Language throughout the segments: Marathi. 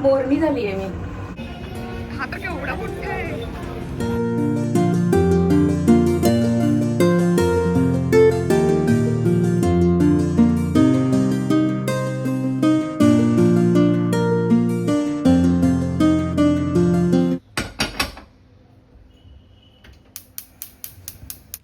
मोरणी झाली आहे मी. हा तर केवढा मोठा आहे.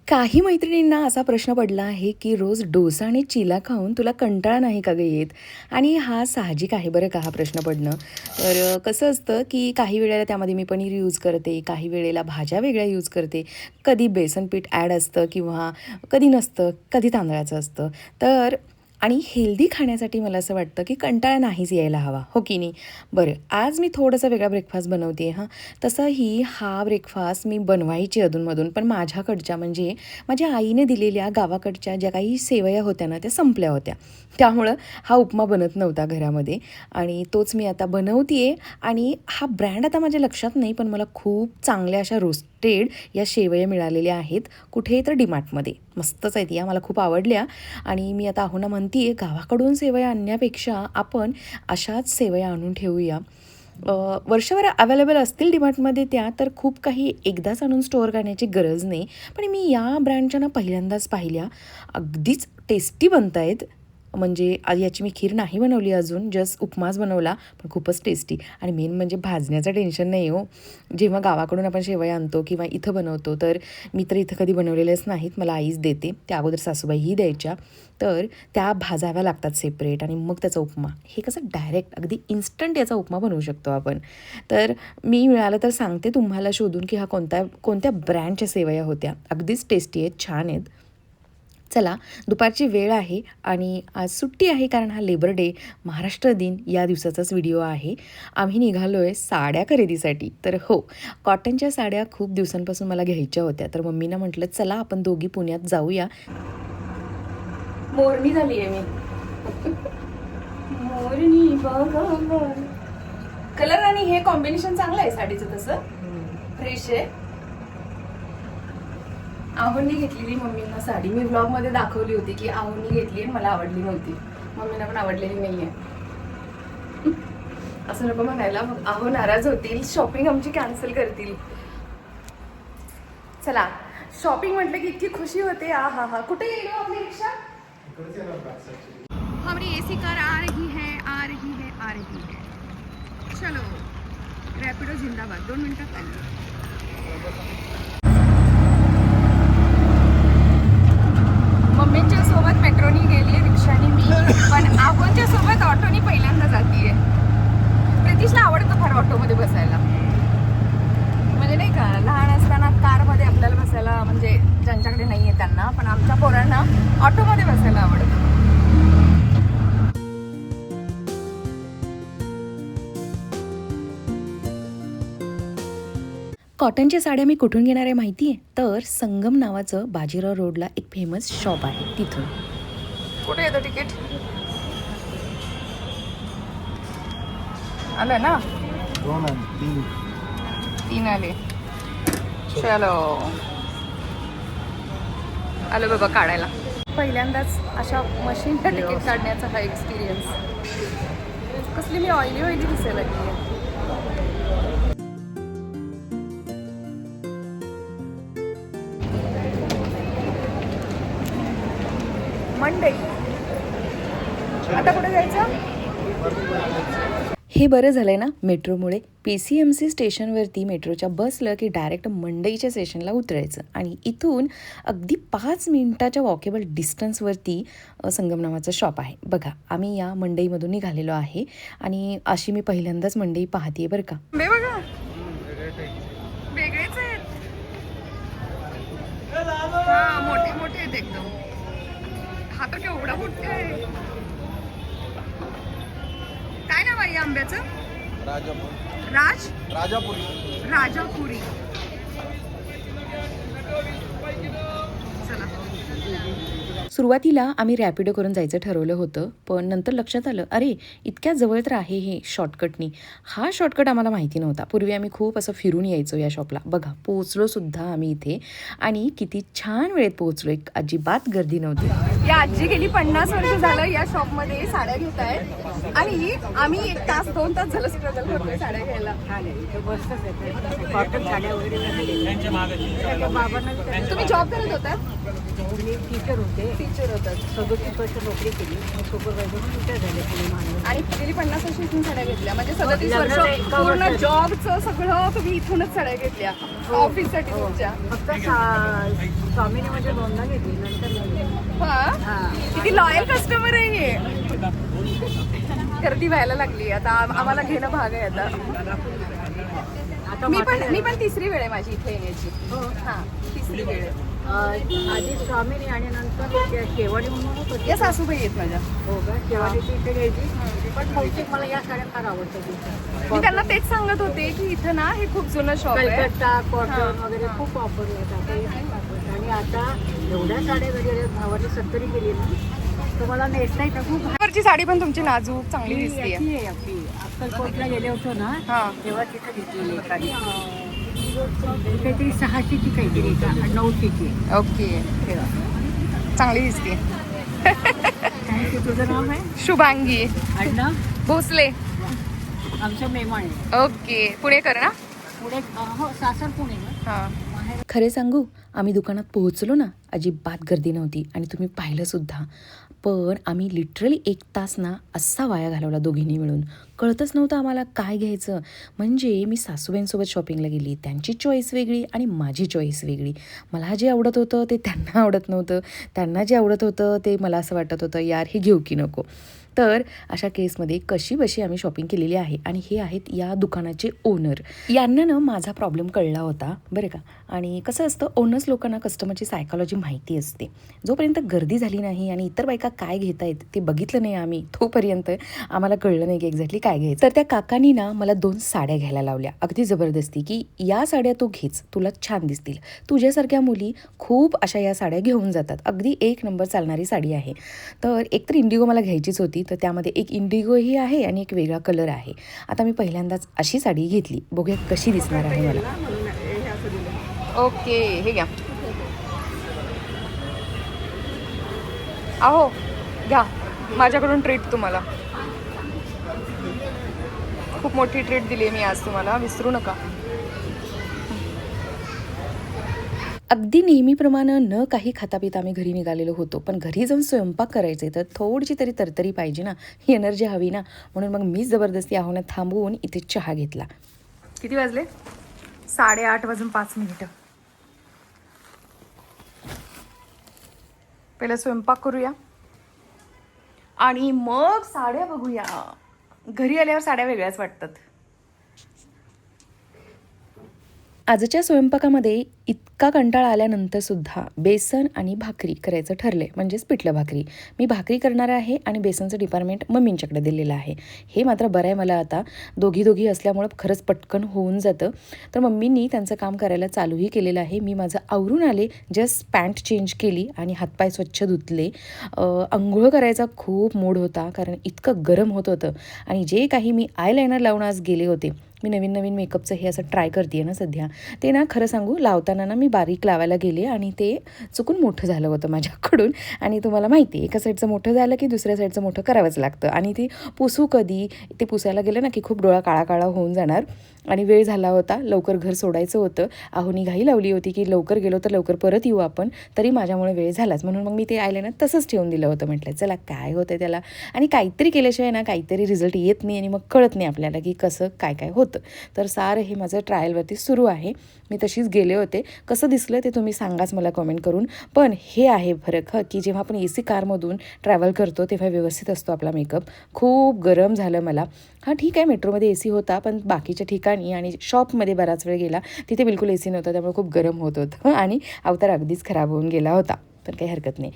काही मैत्रिणींना असा प्रश्न पडला आहे की रोज डोसा आणि चिला खाऊन तुला कंटाळा नाही का ग येत? आणि हा साहजिक आहे बरं का हा प्रश्न पडणं. तर कसं असतं की काही वेळेला त्यामध्ये मी पनीर यूज करते काही वेळेला भाज्या वेगळ्या यूज करते. कधी बेसन पीठ ॲड असतं किंवा कधी नसतं कधी तांदळाचं असतं. तर आणि हेल्दी खाण्यासाठी मला असं वाटतं की कंटाळा नाहीच यायला हवा. हो की नाही? बरं आज मी थोडासा वेगळा ब्रेकफास्ट बनवते आहे हां. तसंही हा ब्रेकफास्ट मी बनवायची अधूनमधून पण माझ्याकडच्या म्हणजे माझ्या आईने दिलेल्या गावाकडच्या ज्या काही सेवया होत्या ना त्या संपल्या होत्या. त्यामुळं हा उपमा बनत नव्हता घरामध्ये आणि तोच मी आता बनवते आहे आणि हा ब्रँड आता माझ्या लक्षात नाही पण मला खूप चांगल्या अशा टेड या शेवया मिळालेल्या आहेत. कुठे तर डिमार्टमध्ये. मस्तच आहेत या मला खूप आवडल्या. आणि मी आता आहोना म्हणते गावाकडून सेवया आणण्यापेक्षा आपण अशाच सेवया आणून ठेवूया. वर्षभर अवेलेबल असतील डिमार्टमध्ये त्या तर खूप काही एकदाच आणून स्टोअर करण्याची गरज नाही. पण मी या ब्रँडच्या ना पहिल्यांदाच पाहिल्या. अगदीच टेस्टी बनत आहेत म्हणजे याची मी खीर नाही बनवली अजून जस्ट उपमाच बनवला पण खूपच टेस्टी आणि मेन म्हणजे भाजण्याचं टेन्शन नाही हो. जेव्हा गावाकडून आपण शेवया आणतो किंवा इथं बनवतो तर मी तर इथं कधी बनवलेलेच नाहीत मला आईच देते. त्या अगोदर सासूबाईही द्यायच्या. तर त्या भाजाव्या लागतात सेपरेट आणि मग त्याचा उपमा. हे कसं डायरेक्ट अगदी इन्स्टंट याचा उपमा बनवू शकतो आपण. तर मी मिळालं तर सांगते तुम्हाला शोधून की हा कोणत्या कोणत्या ब्रँडच्या सेवया होत्या. अगदीच टेस्टी आहेत छान आहेत. चला दुपारची वेळ आहे आणि आज सुट्टी आहे कारण हा लेबर डे महाराष्ट्र दिन या दिवसाचाच व्हिडिओ आहे. आम्ही निघालो आहे साड्या खरेदीसाठी. तर हो कॉटनच्या साड्या खूप दिवसांपासून मला घ्यायच्या होत्या. तर मम्मीनं म्हटलं चला आपण दोघी पुण्यात जाऊया. मोरणी झाली आहे मी. मोरणी कलर आणि हे कॉम्बिनेशन चांगलं आहे साडीचं तसं? फ्रेश आहे? आहोंनी घेतलेली मम्मींना साडी. मी ब्लॉगमध्ये दाखवली होती की आहोंनी घेतली आणि मला आवडली नव्हती. मम्मीला पण आवडलेली नाहीये. असं नको म्हणायला. मग आहो नाराज होतील. शॉपिंग आमची कॅन्सल करतील. चला. शॉपिंग म्हटलं की इतकी खुशी होते. आ हा हा. कुठे गेलो आपली रिक्षा? हमारी एसी कार आ रही है आ रही है आ रही है. चलो. रॅपिडो जिंदाबाद. दोन मिनिटात आली कॉटनच्या साड्या मी कुठून घेणार आहे माहिती आहे तर संगम नावाचं बाजीराव रोडला एक फेमस शॉप आहे तिथून. कुठे येतं तिकीट आलं ना? दोन आणि तीन. तीन आले. चलो. आलो बाबा काढायला. पहिल्यांदाच अशा मशीनला तिकीट काढण्याचा हा एक्सपिरियन्स कसली मी ऑइली ऑइली दिसायला लागली आहे जायचं? हे बरं झालं आहे ना मेट्रोमुळे. पी सी एम सी स्टेशनवरती मेट्रोच्या बसलं की डायरेक्ट मंडईच्या स्टेशनला उतरायचं. आणि इथून अगदी पाच मिनिटाच्या वॉकेबल डिस्टन्सवरती संगम नावाचं शॉप आहे. बघा आम्ही या मंडईमधून निघालेलो आहे. आणि अशी मी पहिल्यांदाच मंडई पाहते बरं का. आंब्याचं? राजापूर. राज? राजापुरी. राजापुरी. सुरुवातीला आम्ही रॅपिडो करून जायचं ठरवलं होतं पण नंतर लक्षात आलं अरे इतक्या जवळ तर आहे हे शॉर्टकटनी हा शॉर्टकट आम्हाला माहिती नव्हता. पूर्वी आम्ही खूप असं फिरून यायचो या शॉपला बघा पोहोचलो सुद्धा आम्ही इथे. आणि किती छान वेळेत पोहोचलो. एक अजिबात गर्दी नव्हती. या आजी गेली पन्नास वर्ष झालं या शॉपमध्ये साड्या घेत आहेत. आणि आम्ही एक तास दोन तास झालं स्ट्रगल करतोय साड्या घ्यायला. कॉटन साड्या वगैरे त्याच्या बाबांना तुम्ही जॉब करत होतात? मी टीचर होते. टीचर होतात. सदोतीस वर्ष नोकरी केली. सुपरवायझर म्हणून रिटायर झाले पुणे महानगर आणि गेली पन्नास वर्ष इथून साड्या घेतल्या. म्हणजे सदतीस वर्ष एका पूर्ण. जॉबचं सगळं तुम्ही इथूनच साड्या घेतल्या. ऑफिससाठी तुमच्या. फक्त सा- स्वामीने म्हणजे दोनदा घेतली नंतर नाही घेतली. हा? हा. किती लॉयल कस्टमर आहे हे. गर्दी व्हायला लागली. आता आम- आम्हाला घेणं भाग आहे आता. आता मी पण मी पण तिसरी वेळ आहे माझी इथे येण्याची. हो. हा तिसरी वेळ आहे. आधी स्वामीने आणि नंतर त्या शेवाडी म्हणून होती. या सासूबाई आहेत माझ्या. हो का? शेवाडीची इथे घ्यायची पण बहुतेक मला या साड्या फार आवडतात मी त्यांना तेच सांगत होते की इथं ना हे खूप जुनं शॉप आहे. कलकत्ता. कॉटन वगैरे खूप वापरले जातात. आणि आता एवढ्या साड्या वगैरे भावाची सत्तरी केली ना तुम्हाला नेसता येतं खूप वरची साडी पण तुमची नाजूक चांगली दिसते अक्कलकोटला गेले होतो ना तेव्हा तिथं घेतलेली साडी. काहीतरी सहाशेची काहीतरी का? नऊशेची ओके. चांगली दिसते तुझं नाव आहे शुभांगी. आडनाव भोसले. आमचं मेहमान आहे. ओके. पुणे कर ना. पुढे हो सासर पुणे हा. खरे सांगू आम्ही दुकानात पोहोचलो ना अजिबात गर्दी नव्हती आणि तुम्ही पाहिलं सुद्धा. पण आम्ही लिटरली एक तास ना असा वाया घालवला दोघींनी मिळून. कळतच नव्हतं आम्हाला काय घ्यायचं. म्हणजे मी सासूबाईंसोबत शॉपिंगला गेली त्यांची चॉईस वेगळी आणि माझी चॉईस वेगळी. मला जे आवडत होतं ते त्यांना आवडत नव्हतं. त्यांना जे आवडत होतं ते मला असं वाटत होतं यार हे घेऊ की नको? तर अशा केसमध्ये कशी बशी आम्ही शॉपिंग केलेली आहे आणि हे आहेत या दुकानाचे ओनर यांना ना माझा प्रॉब्लेम कळला होता बरं का? आणि कसं असतं ओनर्स लोकांना कस्टमरची सायकॉलॉजी माहिती असते. जोपर्यंत गर्दी झाली नाही आणि इतर बायका काय घेत आहेत ते बघितलं नाही आम्ही तोपर्यंत आम्हाला कळलं नाही की एक्झॅक्टली काय घ्यायचं. तर त्या काकांनी ना मला दोन साड्या घ्यायला लावल्या. अगदी जबरदस्ती की या साड्या तू घेच तुला छान दिसतील. तुझ्यासारख्या मुली खूप अशा या साड्या घेऊन जातात. अगदी एक नंबर चालणारी साडी आहे. तर एकतर इंडिगो मला घ्यायचीच होती तर त्यामध्ये एक इंडिगोही आहे आणि एक वेगळा कलर आहे. आता मी पहिल्यांदाच अशी साडी घेतली. बघूया कशी दिसणार आहे मला. ओके हे घ्या. अहो घ्या. माझ्याकडून ट्रीट तुम्हाला. खूप मोठी ट्रीट दिली मी आज तुम्हाला. विसरू नका. अगदी नेहमीप्रमाणे न काही खाता पिता आम्ही घरी निघालेलो होतो. पण घरी जाऊन स्वयंपाक करायचे तर थोडीशी तरी तरतरी पाहिजे ना. ही एनर्जी हवी ना. म्हणून मग मीच जबरदस्ती आव्हानात थांबवून इथे चहा घेतला. किती वाजले? साडेआठ वाजून पाच मिनिटं. पहिला स्वयंपाक करूया. आणि मग साड्या बघूया. घरी आल्यावर साड्या वेगळ्याच वाटतात. आजच्या स्वयंपाकामध्ये इतका कंटाळा आल्यानंतर सुद्धा बेसन आणि भाकरी करायचं ठरले म्हणजेच पिठलं भाकरी. मी भाकरी करणार आहे आणि बेसनचं डिपार्टमेंट मम्मींच्याकडे दिलेलं आहे. हे मात्र बरं आहे मला आता. दोघी दोघी असल्यामुळं खरंच पटकन होऊन जातं. तर मम्मींनी त्यांचं काम करायला चालूही केलेलं आहे. मी माझं आवरून आले. जस्ट पॅन्ट चेंज केली आणि हातपाय स्वच्छ धुतले. आंघोळ करायचा खूप मूड होता कारण इतकं गरम होत होतं. आणि जे काही मी आयलायनर लावून आज गेले होते. मी नवीन नवीन मेकअपचं हे असं ट्राय करते ना सध्या. ते ना खरं सांगू लावताना ना मी बारीक लावायला गेले आणि ते चुकून मोठं झालं होतं माझ्याकडून. आणि तुम्हाला माहिती आहे एका साईडचं मोठं झालं की दुसऱ्या साईडचं मोठं करावंच लागतं. आणि ते पुसू कधी ते पुसायला गेलं ना की खूप डोळा काळा काळा होऊन जाणार. आणि वेळ झाला होता लवकर घर सोडायचं होतं. आहोनी घाई लावली होती की लवकर गेलो तर लवकर परत येऊ आपण तरी माझ्यामुळे वेळ झालाच. म्हणून मग मी ते आयलायनर तसंच ठेवून दिलं होतं. म्हटलं चला काय होतं त्याला? आणि काहीतरी केल्याशिवाय ना काहीतरी रिझल्ट येत नाही आणि मग कळत नाही आपल्याला की कसं काय काय होतं. तर सार हे माझं ट्रायलवरती सुरू आहे. मी तशीच गेले होते. कसं दिसलं ते तुम्ही सांगाच मला कमेंट करून. पण हे आहे फरक हं की जेव्हा आपण ए सी कारमधून ट्रॅव्हल करतो तेव्हा व्यवस्थित असतो आपला मेकअप खूप गरम झालं मला. हां ठीक आहे मेट्रोमध्ये ए सी होता पण बाकीच्या ठिकाणी आणि शॉपमध्ये बराच वेळ गेला तिथे बिलकुल ए सी नव्हता त्यामुळे खूप गरम होत होतं आणि अवतार अगदीच खराब होऊन गेला होता. पण काही हरकत नाही.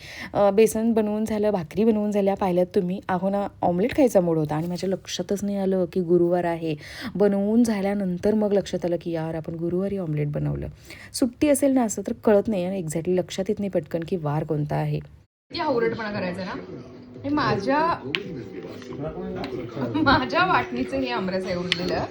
बेसन बनवून झालं भाकरी बनवून झाल्या पाहिल्यात तुम्ही. अहो ना ऑमलेट खायचा मूड होता आणि माझ्या लक्षातच नाही आलं की गुरुवार आहे. बनवून झाल्यानंतर मग लक्षात आलं की यार आपण गुरुवारी ऑमलेट बनवलं. सुट्टी असेल ना असं तर कळत नाही आणि एक्झॅक्टली लक्षात येत नाही पटकन की वार कोणता आहे. करायचा ना? हे माझ्या माझ्या वाटणीचं हे आमरस आहे उरलेलं.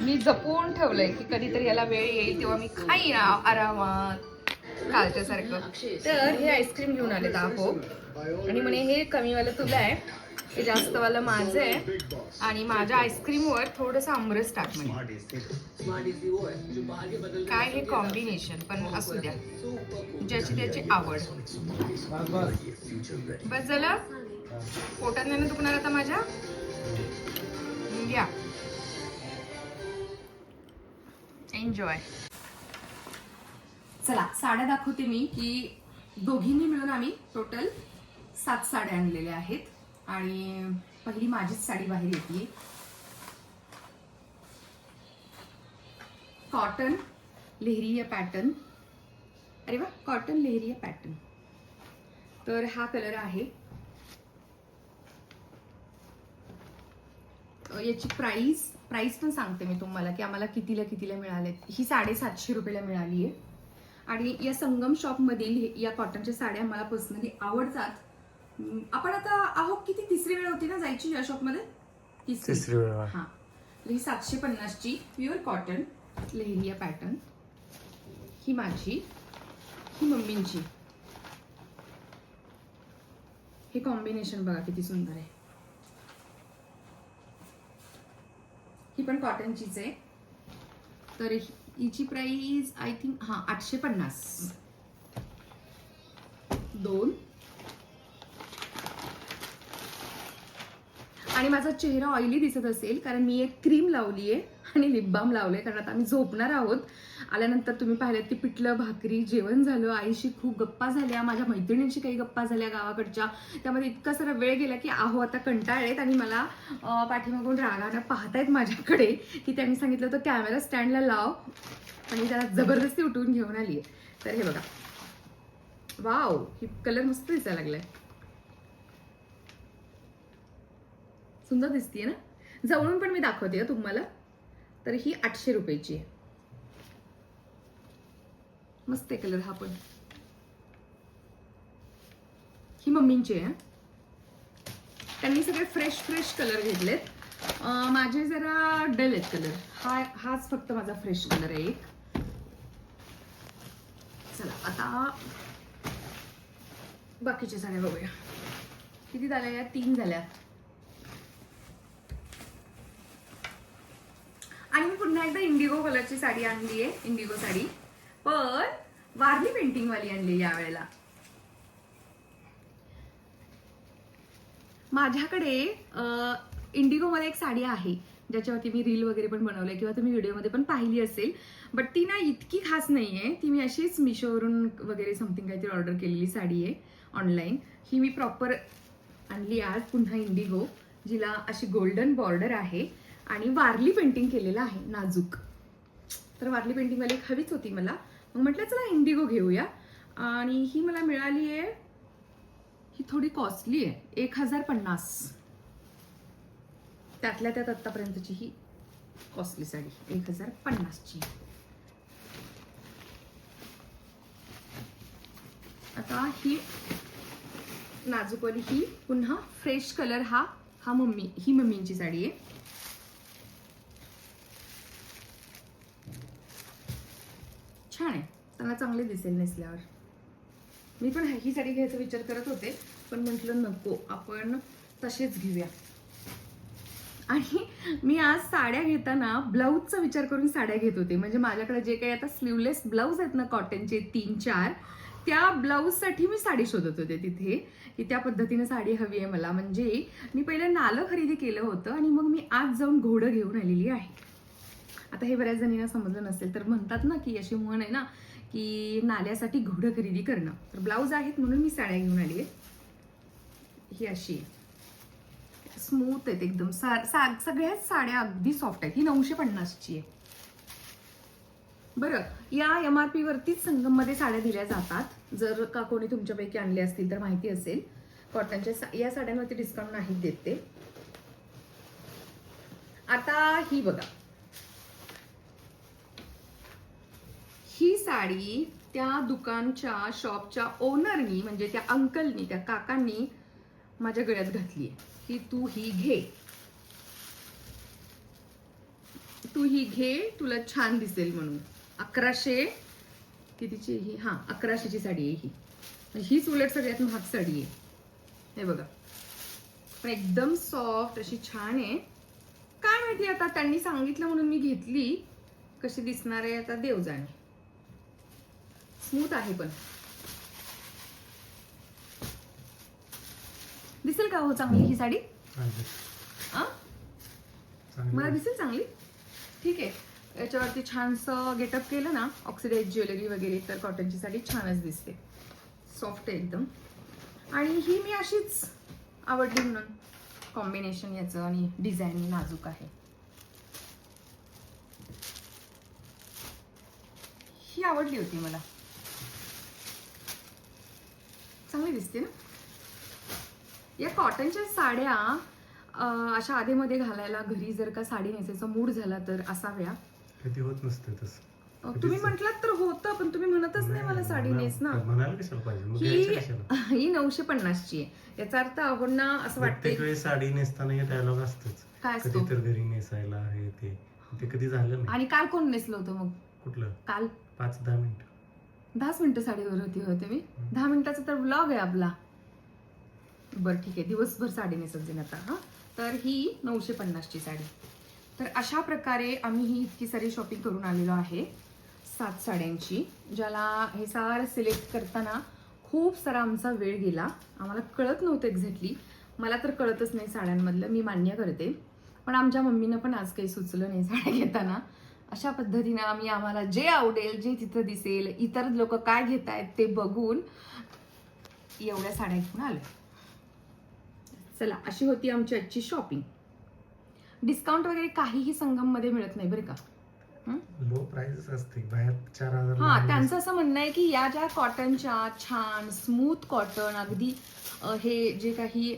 मी जपून ठेवलंय की कधीतरी याला वेळ येईल तेव्हा मी खाईन आरामात कालच्या सारखं तर हे आईस्क्रीम घेऊन आले आहो. आणि म्हणे हे कमीवालं तुला आहे. हे जास्तवालं माझं आहे. आणि माझ्या आईस्क्रीमवर थोडंसं आमरस टाक म्हणे. काय हे कॉम्बिनेशन पण असू द्या. ज्याची त्याची आवड. बस झालं? पोटात नाही दुखणार आता माझ्या? या. एन्जॉय चला साड्या दाखवते मी की दोघींनी मिळून आम्ही टोटल सात साड्या आणलेल्या आहेत. आणि पहिली माझीच साडी बाहेर येते. कॉटन लेहरिया पॅटर्न अरे वा कॉटन लेहरिया पॅटर्न तर हा कलर आहे. याची प्राइस प्राइस पण सांगते मी तुम्हाला की आम्हाला कितीला कितीला मिळालेत ही साडेसातशे रुपयाला मिळाली आहे. आणि या संगम शॉपमधील या कॉटनच्या साड्या मला पर्सनली आवडतात. आपण आता आहो किती? तिसरी वेळ होती ना जायची या शॉपमध्ये तिसरी. वेळ हा. ही. सातशे पन्नासची प्युअर कॉटन लेहरिया पॅटर्न ही माझी ही मम्मींची. हे कॉम्बिनेशन बघा किती सुंदर आहे. ही पण कॉटनचीच आहे. तर हिची प्राईज आय थिंक हा आठशे पन्नास. दोन. आणि माझा चेहरा ऑइली दिसत असेल कारण मी एक क्रीम लावली आहे आणि लिप बाम लावले कारण आता आम्ही झोपणार आहोत. आल्यानंतर तुम्ही पाहिलं की पिठलं भाकरी जेवण झालं आईशी खूप गप्पा झाल्या माझ्या मैत्रिणींशी काही गप्पा झाल्या गावाकडच्या. त्यामध्ये इतका सारा वेळ गेला की आहो आता कंटाळलेत आणि मला पाठीमागून रागानं पाहतायत माझ्याकडे की त्यांनी सांगितलं होतं कॅमेरा स्टँडला लाव. आणि त्याला जबरदस्ती उठवून घेऊन आली आहे तर हे बघा. वाव ही कलर मस्त दिसायला लागलाय. सुंदर दिसतीये ना? जवळून पण मी दाखवते तुम्हाला. तर ही आठशे रुपयाची आहे. मस्त आहे कलर हा पण. ही मम्मींची आहे त्यांनी सगळे फ्रेश फ्रेश कलर घेतलेत. माझे जरा डल आहेत कलर. हा हाच फक्त माझा फ्रेश कलर आहे एक. चला आता बाकीच्या साड्या बघूया. किती झाल्या या? तीन झाल्या. आणि मी पुन्हा एकदा इंडिगो कलरची साडी आणली आहे. इंडिगो साडी. पण वारली पेंटिंग वाली आणली या वेळेला माझ्याकडे इंडिगो मध्ये एक साडी आहे. ज्याच्यावरती मी रील वगैरे पण बनवले किंवा तुम्ही व्हिडिओमध्ये पण पाहिली असेल. बट ती ना इतकी खास नाही आहे ती मी अशीच मिशोवरून वगैरे समथिंग काहीतरी ऑर्डर केलेली साडी आहे ऑनलाईन ही मी प्रॉपर आणली आज. पुन्हा इंडिगो जिला अशी गोल्डन बॉर्डर आहे. आणि वारली पेंटिंग केलेलं आहे नाजूक. तर वारली पेंटिंगवाली एक हवीच होती मला. मग म्हटलं चला इंडिगो घेऊया. आणि ही मला मिळाली आहे ही थोडी कॉस्टली आहे एक हजार पन्नास. त्यातल्या त्यात आत्तापर्यंतची ही कॉस्टली साडी एक हजार पन्नासची. आता ही नाजूकवाली ही पुन्हा फ्रेश कलर हा हा मम्मी ही मम्मींची साडी आहे. छान आहे. त्यांना चांगले दिसेल नेसल्यावर. मी पण ही साडी घ्यायचा विचार करत होते पण म्हटलं नको आपण तसेच घेऊया. आणि मी आज साड्या घेताना ब्लाऊजचा विचार करून साड्या घेत होते. म्हणजे माझ्याकडे जे काही आता स्लीवलेस ब्लाऊज आहेत ना कॉटनचे तीन चार त्या ब्लाऊजसाठी मी साडी शोधत होते तिथे की त्या पद्धतीने साडी हवी आहे मला. म्हणजे मी पहिले नालं खरेदी केलं होतं आणि मग मी आज जाऊन घोडं घेऊन आलेली आहे. आता हे बऱ्याच जणींना समजलं नसेल तर म्हणतात ना की अशी म्हण आहे ना की नाल्यासाठी घोडं खरेदी करणं. तर ब्लाऊज आहेत म्हणून मी साड्या घेऊन आली आहे. ही अशी स्मूथ आहेत एकदम. सा, सा सगळ्याच साड्या अगदी सॉफ्ट आहेत. ही नऊशे पन्नासची आहे. बरं या एम आर पी वरतीच संगममध्ये साड्या दिल्या जातात. जर का कोणी तुमच्यापैकी आणले असतील तर माहिती असेल. कॉटनच्या सा- या साड्यांवरती डिस्काउंट नाही देते आता ही बघा. ही साडी त्या दुकानच्या शॉपच्या ओनरनी म्हणजे त्या अंकलनी त्या काकांनी माझ्या गळ्यात घातली की तू ही घे. तू ही घे तुला छान दिसेल म्हणून. अकराशे कितीची ही? हां अकराशेची साडी आहे ही. हीच उलट सगळ्यात महाग साडी आहे. हे बघा. पण एकदम सॉफ्ट अशी छान आहे. काय माहिती आता त्यांनी सांगितलं म्हणून मी घेतली. कशी दिसणार आहे आता देव जाणे. स्मूथ आहे पण. दिसेल का हो चांगली ही साडी? मला दिसेल चांगली? ठीक आहे. याच्यावरती छानसं गेटअप केलं ना ऑक्सिडाईज ज्वेलरी वगैरे तर कॉटनची साडी छानच दिसते. सॉफ्ट आहे एकदम. आणि ही मी अशीच आवडली म्हणून कॉम्बिनेशन याचं आणि डिझाईन नाजूक आहे. ही आवडली होती मला चांगली दिसते ना? या कॉटनच्या साड्या अशा आधेमध्ये घालायला घरी जर का साडी नेसायचा मूड झाला तर असाव्या कधी होत नसते तसं. तुम्ही म्हटलात तर होतं पण तुम्ही म्हणतच नाही मला साडी नेस ना. ही नऊशे पन्नासची आहे. याचा अर्थ अहोंना असं वाटते साडी नेसताना डायलॉग असतच. काय असतो? तर घरी नेसायला हे ते. ते कधी झालं नाही. आणि काल कोण नेसलं होतं मग? कुठलं? काल? पाच दहा मिनिट. दहाच मिनटं साडीवर होती होते मी दहा मिनिटाचा तर ब्लॉग आहे आपला. बरं ठीक आहे. दिवसभर साडी नेसत जाईन आता हां? तर ही नऊशे पन्नासची साडी. तर अशा प्रकारे आम्ही ही इतकी सारी शॉपिंग करून आलेलो आहे सात साड्यांची ज्याला हे सारं सिलेक्ट करताना खूप सारा आमचा वेळ गेला. आम्हाला कळत नव्हतं एक्झॅक्टली मला तर कळतच नाही साड्यांमधलं. मी मान्य करते. पण आमच्या मम्मीनं पण आज काही सुचलं नाही साड्या घेताना. अशा पद्धतीनं आम्ही आम्हाला जे आवडेल जे तिथं दिसेल इतर लोक काय घेत आहेत ते बघून एवढ्या साड्या घेऊन आलो चला अशी होती आमची आजची शॉपिंग डिस्काउंट वगैरे काहीही संगममध्ये मिळत नाही बरं का? हं? लो प्राइस असते बाहेर चार हजार हा त्यांचं असं म्हणणं आहे की या ज्या कॉटनच्या छान स्मूथ कॉटन अगदी हे जे काही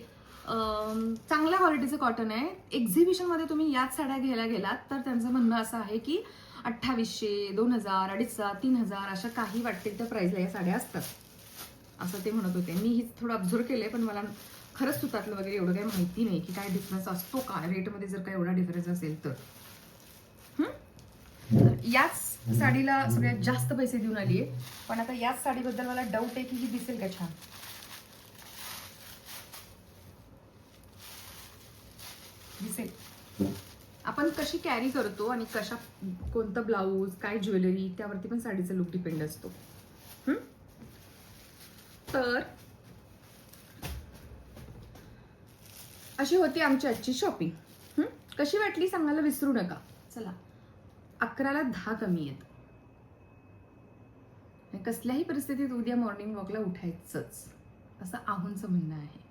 चांगल्या क्वालिटीचं कॉटन आहे. एक्झिबिशनमध्ये तुम्ही याच साड्या घ्यायला गेलात तर त्यांचं म्हणणं असं आहे की अठ्ठावीसशे दोन हजार अडीच हजार तीन हजार अशा काही वाटतील त्या प्राईजला या साड्या असतात. असं ते म्हणत होते. मी ही थोडं ऑब्झर्व केलंय पण मला खरंच सुतातलं वगैरे एवढं काही माहिती नाही की काय डिफरन्स असतो का रेटमध्ये जर का एवढा डिफरन्स असेल तर. तर याच साडीला सगळ्यात जास्त पैसे देऊन आली आहे पण आता याच साडीबद्दल मला डाऊट आहे की ही दिसेल का छान? दिसेल. आपण कशी कॅरी करतो आणि कशा कोणतं ब्लाऊज काय ज्वेलरी त्यावरती पण साडीचा लुक डिपेंड असतो. तर अशी होती आमची आजची शॉपिंग कशी वाटली सांगायला विसरू नका. चला. अकराला दहा कमी आहेत. कसल्याही परिस्थितीत उद्या मॉर्निंग वॉकला उठायचंच. असं आहूनचं म्हणणं आहे.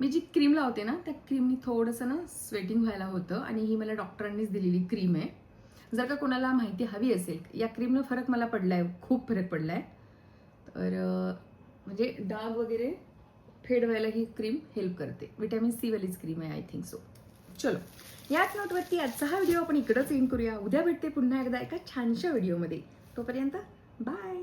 मी जी क्रीम लावते ना त्या क्रीमनी थोडंसं ना स्वेटिंग व्हायला होतं आणि ही मला डॉक्टरांनीच दिलेली क्रीम आहे. जर का कोणाला माहिती हवी असेल या क्रीमनं फरक मला पडला आहे खूप फरक पडला आहे तर म्हणजे डाग वगैरे फेड व्हायला ही क्रीम हेल्प करते. विटॅमिन सी वालीच क्रीम आहे आय थिंक सो चलो. याच नोटवरती आजचा हा व्हिडिओ आपण इकडंच एंड करूया. उद्या भेटते पुन्हा एकदा एका छानशा व्हिडिओमध्ये तोपर्यंत बाय